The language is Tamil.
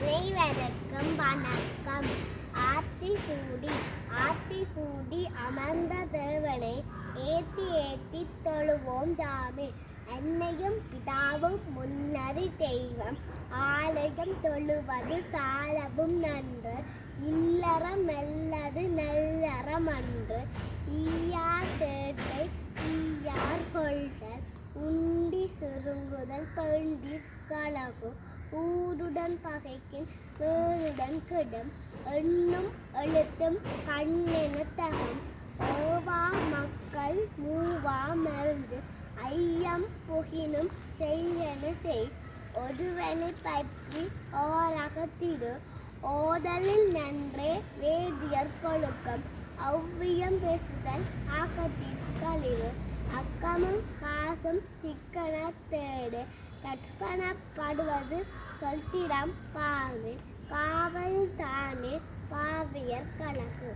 அனைவருக்கும் வணக்கம். ஆத்தி சூடி ஆத்தி சூடி அமர்ந்த தேவனை ஏத்தி ஏத்தி தொழுவோம் ஜாமே. அன்னையும் பிதாவும் முன்னறி தெய்வம். ஆலயம் தொழுவது சாலவும் நன்று. இல்லறம் நல்லது நல்லறம் அன்று. ஈயார் தேட்டை ஈயார் கொள்கல் உண்டி சுருங்குதல் பண்டி கலகு. ஊருடன் பகைக்கின் வேருடன் கிடம். எண்ணும் எழுத்தும் கண்ணென தகம். ஏவா மக்கள் மூவா மருந்து. ஐயம் புகினும் செய்யன செய். ஒருவனை பற்றி ஓரகத்திடு ஓதலில் நன்றே வேதியர் கொழுக்கம். ஔவியம் பேசுதல் ஆக்கத்திற் கழிவு. அக்கமும் காசும் சிக்கன தேடு. கற்பனப்படுவது சொல்திடம் பாவே. காவல் தானே பாவியர் கழகு